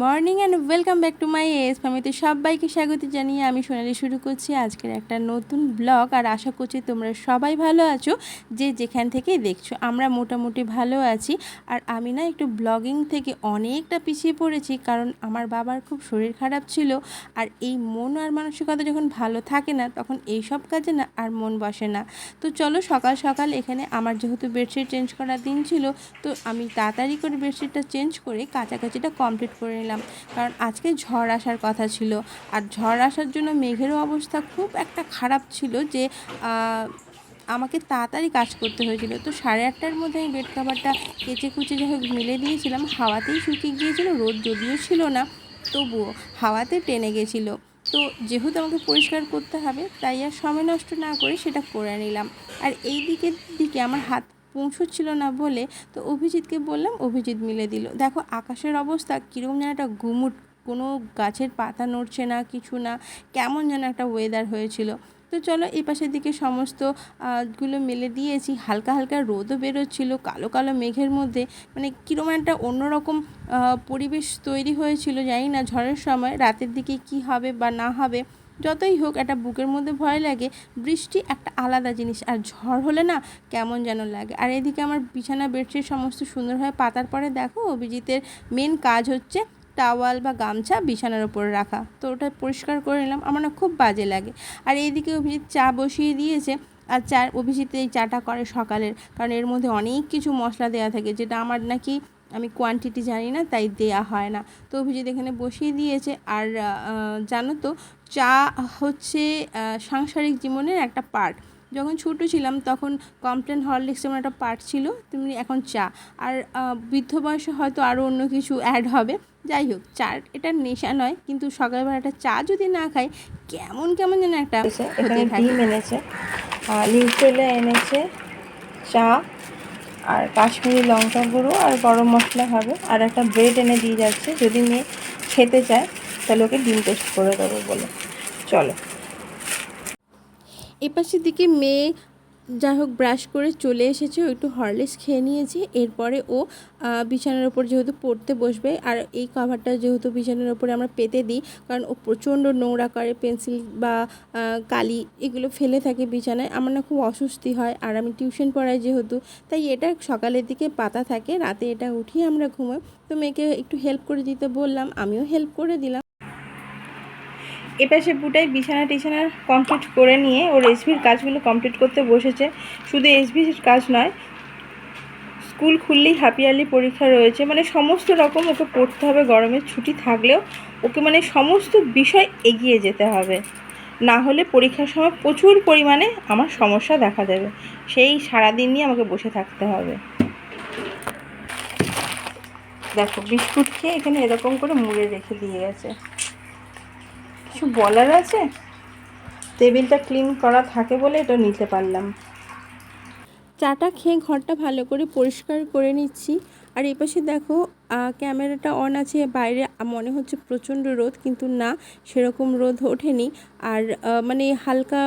Morning and welcome back to my S, ফ্যামিলিতে সবাইকে স্বাগত জানিয়ে আমি সোনালি শুরু করছি আজকের একটা নতুন ব্লগ। আর আশা করছি তোমরা সবাই ভালো আছো, যে যেখান থেকেই দেখছ, আমরা মোটামুটি ভালো আছি। আর আমি না একটু ব্লগিং থেকে অনেকটা পিছিয়ে পড়েছি, কারণ আমার বাবার খুব শরীর খারাপ ছিল। আর এই মন আর মানসিকতা যখন ভালো থাকে না, তখন এই সব কাজে না আর মন বসে না। তো চলো সকাল সকাল এখানে আমার যেহেতু বেডশিট চেঞ্জ করার দিন ছিল, তো আমি তাড়াতাড়ি করে বেডশিটটা চেঞ্জ করে কাছাকাছিটা কমপ্লিট করে নিলাম। কারণ আজকে ঝড় আসার কথা ছিল। আর ঝড় আসার জন্য মেঘেরও অবস্থা খুব একটা খারাপ ছিল যে আমাকে তাড়াতাড়ি কাজ করতে হয়েছিল। তো সাড়ে আটটার মধ্যে আমি বেড কাভারটা কেচে কুচে যাই হোক মিলে দিয়েছিলাম। হাওয়াতেই শুকিয়ে গিয়েছিল, রোদ যদিও ছিল না, তবুও হাওয়াতে টেনে গেছিল। তো যেহেতু আমাকে পরিষ্কার করতে হবে, তাই আর সময় নষ্ট না করে সেটা করে নিলাম। আর এই দিকের দিকে আমার হাত পৌঁছচ্ছিল না বলে তো অভিজিৎকে বললাম, অভিজিৎ মিলে দিল। দেখো, আকাশের অবস্থা কীরকম যেন একটা গুমুট কোনো গাছের পাতা নড়ছে না, কিছু না, কেমন যেন একটা ওয়েদার হয়েছিল। তো চলো, এই পাশের দিকে সমস্তগুলো মেলে দিয়েছি। হালকা হালকা রোদও বেরোচ্ছিল, কালো কালো মেঘের মধ্যে। মানে কীরকম একটা অন্যরকম পরিবেশ তৈরি হয়েছিল, জানি না, ঝড়ের সময়। রাতের দিকে কি হবে বা না হবে যতই হোক একটা বুকের মধ্যে ভয় লাগে, বৃষ্টি একটা আলাদা জিনিস। আর ঝড় হলে না কেমন যেন লাগে। আর এদিকে আমার বিছানা, বেডশিট সমস্ত সুন্দরভাবে পাতার পরে দেখো, অভিজিতের মেন কাজ হচ্ছে টাওয়াল বা গামছা বিছানার ওপর রাখা। তো ওটা পরিষ্কার করে নিলাম, আমার না খুব বাজে লাগে। আর এইদিকে অভিজিৎ চা বসিয়ে দিয়েছে। আর চা, অভিজিৎ এই চাটা করে সকালের, কারণ এর মধ্যে অনেক কিছু মশলা দেওয়া থাকে, যেটা আমার নাকি আমি কোয়ান্টিটি জানি না তাই দেয়া হয় না। তো অভিজিৎ এখানে বসিয়ে দিয়েছে। আর জানো তো চা হচ্ছে সাংসারিক জীবনের একটা পার্ট যখন ছোটো ছিলাম তখন কমপ্লেন হরলিক্স যেমন একটা পার্ট ছিল তেমনি এখন চা। আর বৃদ্ধ বয়সে হয়তো আরও অন্য কিছু অ্যাড হবে। যাই হোক চার এটা নেশা নয় কিন্তু সকালবেলা একটা চা যদি না খাই কেমন কেমন যেন একটা হতে থাকে। এনেছে চা। আর কাশ্মীরি লঙ্কা গুঁড়ো আর গরম মশলা হবে। আর একটা ব্রেড এনে দিয়ে যাচ্ছে। যদি মেয়ে খেতে চায়, তাহলে ওকে ডিম টেস্ট করে দেবো বলে। চলো। এপাশের দিকে মেয়ে যাই হোক ব্রাশ করে চলে এসেছে, ও একটু হরলিক্স খেয়ে নিয়েছে। এরপরে ও বিছানার ওপর যেহেতু পড়তে বসবে, আর এই কভারটা যেহেতু বিছানার ওপরে আমরা পেতে দিই, কারণ ও প্রচণ্ড নোংরা করে পেন্সিল বা কালি এগুলো ফেলে থাকে বিছানায়, আমার না খুব অস্বস্তি হয়। আর আমি টিউশন পড়াই যেহেতু, তাই এটা সকালের দিকে পাতা থাকে, রাতে এটা উঠিয়ে আমরা ঘুমোই। তো মেয়েকে একটু হেল্প করে দিতে বললাম, আমিও হেল্প করে দিলাম। এপাশে বুটাই বিছানা টিছানা কমপ্লিট করে নিয়ে ওর এসবির কাজগুলো কমপ্লিট করতে বসেছে। শুধু এসবির কাজ নয়, স্কুল খুললেই হাফ ইয়ারলি পরীক্ষা রয়েছে। মানে সমস্ত রকম ওকে পড়তে হবে গরমের ছুটি থাকলেও ওকে মানে সমস্ত বিষয় এগিয়ে যেতে হবে। না হলে পরীক্ষার সময় প্রচুর পরিমাণে আমার সমস্যা দেখা দেবে। সেই সারাদিন নিয়ে আমাকে বসে থাকতে হবে। দেখো, বিস্কুট খেয়ে এখানে এরকম করে মুড়ে রেখে দিয়ে গেছে। কিছু বলার আছে? টেবিলটা ক্লিন করা থাকে বলে এটা নিতে পারলাম। চাটা খেয়ে ঘরটা ভালো করে পরিষ্কার করে নিচ্ছি। আর এপাশে পাশে দেখো ক্যামেরাটা অন আছে বাইরে মনে হচ্ছে প্রচণ্ড রোদ কিন্তু না সেরকম রোদ ওঠেনি। আর মানে হালকা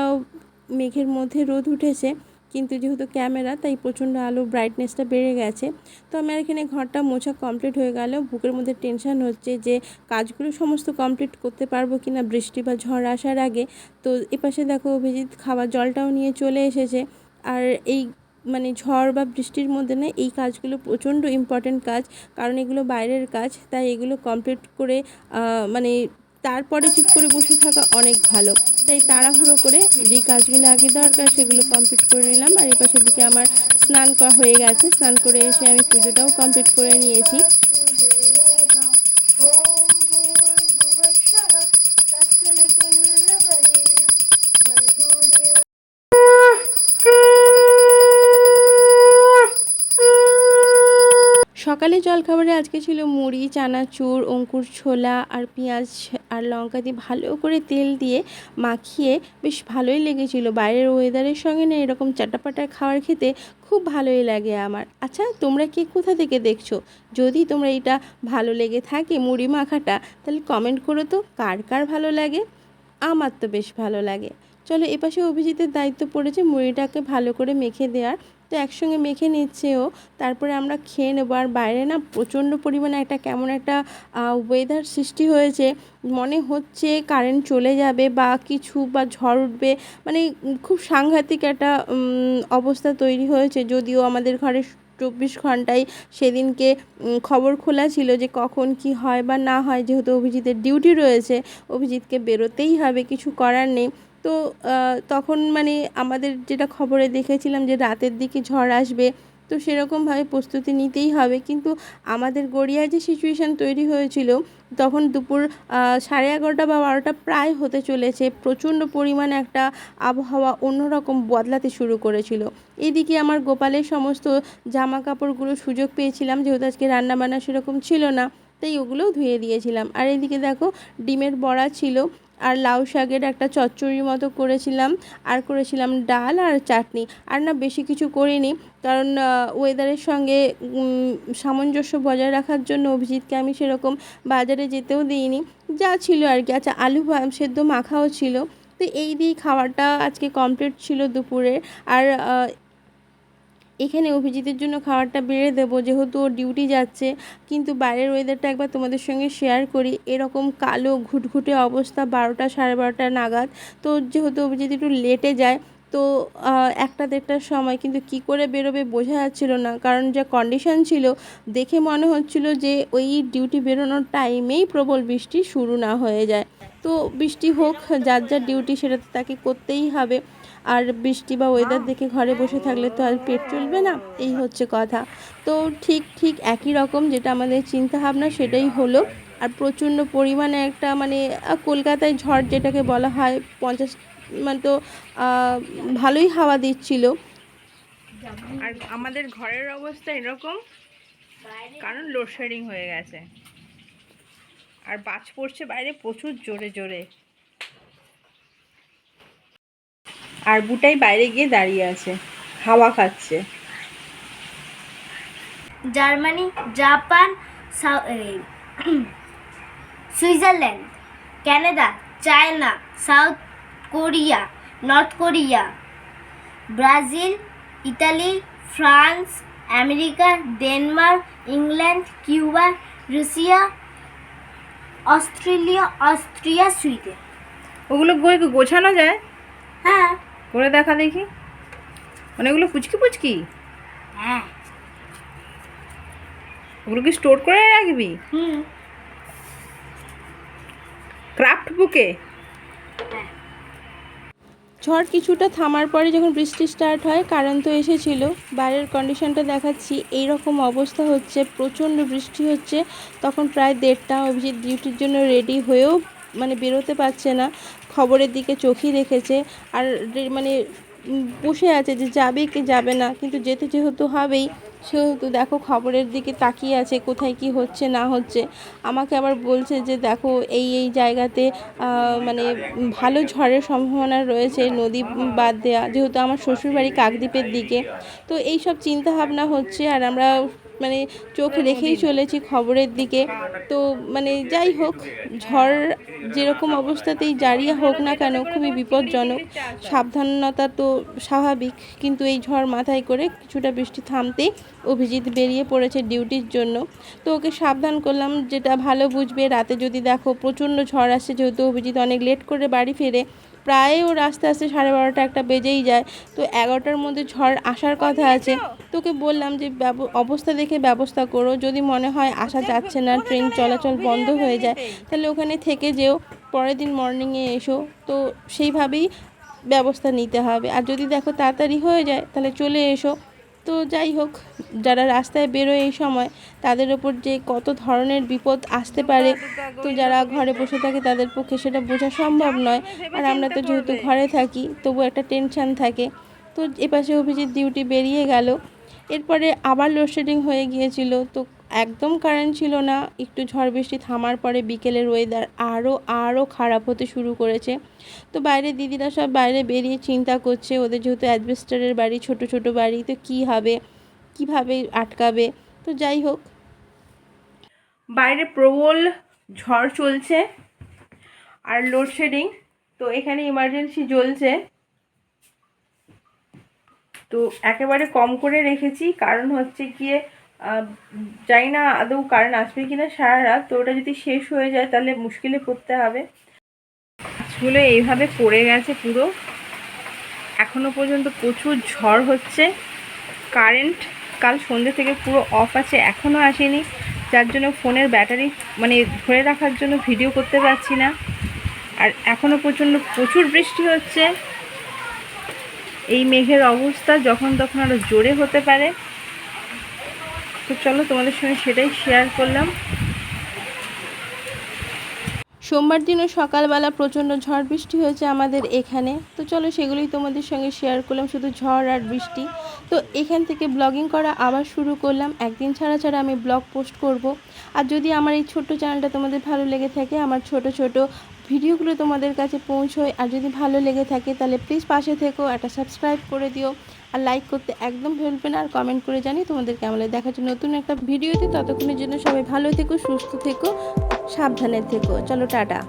মেঘের মধ্যে রোদ উঠেছে। কিন্তু যেহেতু ক্যামেরা, তাই প্রচণ্ড আলো ব্রাইটনেসটা বেড়ে গেছে। তো আমার এখানে ঘরটা মোছা কমপ্লিট হয়ে গেল বুকের মধ্যে টেনশন হচ্ছে যে কাজগুলো সমস্ত কমপ্লিট করতে পারব কি না বৃষ্টি বা ঝড় আসার আগে। তো এপাশে দেখো অভিজিৎ খাবার জলটাও নিয়ে চলে এসেছে। আর এই মানে ঝড় বা বৃষ্টির মধ্যে না এই কাজগুলো প্রচণ্ড ইম্পর্ট্যান্ট কাজ, কারণ এগুলো বাইরের কাজ, তাই এগুলো কমপ্লিট করে মানে তারপরে ঠিক করে বসে থাকা অনেক ভালো। তাই তাড়াহুড়ো করে যেই কাজগুলো আগে দরকার সেগুলো কমপ্লিট করে নিলাম। আর এই পাশের দিকে আমার স্নান করা হয়ে গেছে। স্নান করে এসে আমি পুজোটাও কমপ্লিট করে নিয়েছি। সকালে জলখাবারে আজকে ছিল মুড়ি, চানাচুর, অঙ্কুর ছোলা আর পেঁয়াজ আর লঙ্কা দিয়ে ভালো করে তেল দিয়ে মাখিয়ে বেশ ভালোই লেগেছিল। বাইরের ওয়েদারের সঙ্গে না এরকম চাটাপাটা খাবার খেতে খুব ভালোই লাগে আমার। আচ্ছা তোমরা কে কোথা থেকে দেখছ? যদি তোমরা এটা ভালো লেগে থাকে মুড়ি মাখাটা, তাহলে কমেন্ট করো তো, কার কার ভালো লাগে? আমার তো বেশ ভালো লাগে। চলো এপাশে অভিজিতের দায়িত্ব পড়েছে মুড়িটাকে ভালো করে মেখে দেওয়ার। তো একসঙ্গে মেখে নিচ্ছে ও তারপরে আমরা খেয়ে নেব। আর বাইরে না প্রচণ্ড পরিমাণে একটা কেমন একটা ওয়েদার সৃষ্টি হয়েছে। মনে হচ্ছে কারেন্ট চলে যাবে বা কিছু বা ঝড় উঠবে। মানে খুব সাংঘাতিক একটা অবস্থা তৈরি হয়েছে। যদিও আমাদের ঘরে চব্বিশ ঘন্টায় সেদিনকে খবর খোলা ছিল যে কখন কি হয় বা না হয়, যেহেতু অভিজিতের ডিউটি রয়েছে, অভিজিৎকে বেরোতেই হবে। কিছু করার নেই। তো তখন মানে আমাদের যেটা খবরে দেখেছিলাম যে রাতের দিকে ঝড় আসবে, তো সেরকমভাবে প্রস্তুতি নিতেই হবে। কিন্তু আমাদের গড়িয়ায় যে সিচুয়েশান তৈরি হয়েছিল, তখন দুপুর সাড়ে এগারোটা বা বারোটা প্রায় হতে চলেছে। প্রচণ্ড পরিমাণ একটা আবহাওয়া অন্যরকম বদলাতে শুরু করেছিল। এদিকে আমার গোপালের সমস্ত জামা কাপড়গুলো সুযোগ পেয়েছিলাম, যেহেতু আজকে রান্নাবান্না সেরকম ছিল না, তাই ওগুলোও ধুয়ে দিয়েছিলাম। আর এদিকে দেখো, ডিমের বড়া ছিল আর লাউ শাকের একটা চচ্চড়ির মতো করেছিলাম। আর করেছিলাম ডাল আর চাটনি। আর না, বেশি কিছু করিনি। কারণ ওয়েদারের সঙ্গে সামঞ্জস্য বজায় রাখার জন্য অভিজিৎকে আমি সেরকম বাজারে যেতেও দিইনি। যা ছিল আর কি। আচ্ছা আলু সেদ্ধ মাখাও ছিল। তো এই দিয়েই খাওয়াটা আজকে কমপ্লিট ছিল দুপুরে। আর এখানে অভিজিতের জন্য খাবারটা বেড়ে দেবো, যেহেতু ও ডিউটি যাচ্ছে। কিন্তু বাইরের ওয়েদারটা একবার তোমাদের সঙ্গে শেয়ার করি। এরকম কালো ঘুটঘুটে অবস্থা বারোটা সাড়ে বারোটা নাগাদ। তো যেহেতু অভিজিৎ একটু লেটে যায়, তো একটা দেড়টার সময় কিন্তু কি করে বেরোবে বোঝা যাচ্ছিল না। কারণ যা কন্ডিশন ছিল, দেখে মনে হচ্ছিল যে ওই ডিউটি বেরোনোর টাইমেই প্রবল বৃষ্টি শুরু না হয়ে যায়। তো বৃষ্টি হোক, যার যার ডিউটি সেটা তো তাকে করতেই হবে। আর বৃষ্টি বা ওয়েদার দেখে ঘরে বসে থাকলে তো আর পেট চলবে না, এই হচ্ছে কথা। তো ঠিক ঠিক একই রকম যেটা আমাদের চিন্তা ভাবনা সেটাই হলো। আর প্রচণ্ড পরিমাণে একটা মানে কলকাতায় ঝড় যেটাকে বলা হয়, পঞ্চাশ মানে তো ভালোই হাওয়া দিচ্ছিল। আর আমাদের ঘরের অবস্থা এরকম, কারণ লোডশেডিং হয়ে গেছে। আর বাজ পড়ছে বাইরে প্রচুর জোরে জোরে। আর বুটাই বাইরে গিয়ে দাঁড়িয়ে আছে হাওয়া খাচ্ছে। Germany Japan Switzerland Canada China South Korea North Korea Brazil Italy France America Denmark England Cuba Russia Australia Austria Sweden. ওগুলো বই গোছানো যায়? হ্যাঁ। করে দেখা দেখি। মানে ওগুলো পুচকি পুচকি? হ্যাঁ। ওগুলো কি স্টোর করে রাখবি? হুম। ক্রাফট বুকে ঝড় কিছুটা থামার পরে যখন বৃষ্টি স্টার্ট হয় কারণ তো এসেছিল বাইরের কন্ডিশনটা দেখাচ্ছি। এই রকম অবস্থা হচ্ছে প্রচণ্ড বৃষ্টি হচ্ছে তখন প্রায় দেড়টা অভিজিৎ ডিউটির জন্য রেডি হয়েও মানে বেরোতে পারছে না। খবরের দিকে চোখই রেখেছে আর মানে বসে আছে যে যাবে কি যাবে না, কিন্তু যেতে যেহেতু হবেই, সেহেতু দেখো খবরের দিকে তাকিয়ে আছে কোথায় কি হচ্ছে না হচ্ছে। আমাকে আবার বলছে যে দেখো এই এই জায়গাতে মানে ভালো ঝড়ের সম্ভাবনা রয়েছে, নদী বাদ দেওয়া যেহেতু আমার শ্বশুরবাড়ি কাকদ্বীপের দিকে। তো এই সব চিন্তা ভাবনা হচ্ছে আর আমরা মানে চোখ রেখেই চলেছি খবরের দিকে। তো মানে যাই হোক, ঝড় যেরকম অবস্থাতেই জারি হোক না কেন, খুবই বিপজ্জনক। সাবধানতা তো স্বাভাবিক, কিন্তু এই ঝড় মাথায় করে কিছুটা বৃষ্টি থামতেই অভিজিৎ বেরিয়ে পড়েছে ডিউটির জন্য। তো ওকে সাবধান করলাম, যেটা ভালো বুঝবে। রাতে যদি দেখো প্রচণ্ড ঝড় আসছে যেহেতু অভিজিৎ অনেক লেট করে বাড়ি ফেরে প্রায় ওর আস্তে আস্তে সাড়ে বারোটা একটা বেজেই যায়। তো এগারোটার মধ্যে ঝড় আসার কথা আছে। তোকে বললাম যে ব্যব- অবস্থা দেখে ব্যবস্থা করো। যদি মনে হয় আসা যাচ্ছে না ট্রেন চলাচল বন্ধ হয়ে যায়। তাহলে ওখানে থেকে যেও পরের দিন মর্নিংয়ে এসো। তো সেইভাবেই ব্যবস্থা নিতে হবে। আর যদি দেখো তাড়াতাড়ি হয়ে যায় তাহলে চলে এসো। তো যাই হোক, যারা রাস্তায় বেরোয় এই সময়, তাদের ওপর যে কত ধরনের বিপদ আসতে পারে, তো যারা ঘরে বসে থাকে তাদের পক্ষে সেটা বোঝা সম্ভব নয়। আর আমরা তো যেহেতু ঘরে থাকি, তবু একটা টেনশান থাকে। তো এপাশে অভিজিৎ ডিউটি বেরিয়ে গেল। এরপরে আবার লোডশেডিং হয়ে গিয়েছিল। তো একদম কারেন্ট ছিল না, একটু ঝড় বৃষ্টি থামার পরে বিকেলের ওয়েদার আরও আরও খারাপ হতে শুরু করেছে। তো বাইরে দিদিরা সব বাইরে বেরিয়ে চিন্তা করছে, ওদের যেহেতু অ্যাডভেস্টারের বাড়ি, ছোট ছোট বাড়ি, তো কী হবে, কীভাবে আটকাবে? তো যাই হোক। বাইরে প্রবল ঝড় চলছে আর লোডশেডিং তো এখানে ইমার্জেন্সি জ্বলছে। তো একেবারে কম করে রেখেছি, কারণ হচ্ছে গিয়ে জানি না আদৌ কারেন্ট আসবে কিনা সারা রাত, তো ওটা যদি শেষ হয়ে যায় তাহলে মুশকিলে পড়তে হবে। গাছগুলো এইভাবে পড়ে গেছে পুরো। এখনও পর্যন্ত প্রচুর ঝড় হচ্ছে। কারেন্ট কাল সন্ধ্যে থেকে পুরো অফ আছে এখনও আসেনি। যার জন্য ফোনের ব্যাটারি মানে ধরে রাখার জন্য ভিডিও করতে পারছি না। আর এখনও পর্যন্ত প্রচুর বৃষ্টি হচ্ছে। এই মেঘের অবস্থা যখন তখন আরও জোরে হতে পারে। তো চলো তোমাদের সঙ্গে সেটাই শেয়ার করলাম। সোমবার দিনও সকালবেলা প্রচণ্ড ঝড় বৃষ্টি হয়েছে আমাদের এখানে। তো চলো সেগুলোই তোমাদের সঙ্গে শেয়ার করলাম, শুধু ঝড় আর বৃষ্টি। তো এখান থেকে ব্লগিং করা আবার শুরু করলাম। একদিন ছাড়া ছাড়া আমি ব্লগ পোস্ট করব। আর যদি আমার এই ছোট্ট চ্যানেলটা তোমাদের ভালো লেগে থাকে, আমার ছোট ছোট ভিডিওগুলো তোমাদের কাছে পৌঁছয়। আর যদি ভালো লেগে থাকে, তাহলে প্লিজ পাশে থেকো, একটা সাবস্ক্রাইব করে দিও। আর লাইক করতে একদম ভুলবে না, আর কমেন্ট করে জানি তোমাদের কেমন লাগে। দেখার জন্য নতুন একটা ভিডিওতে ততক্ষণের জন্য সবাই ভালো থেকো, সুস্থ থেকো, সাবধানে থেকো। চলো, টাটা।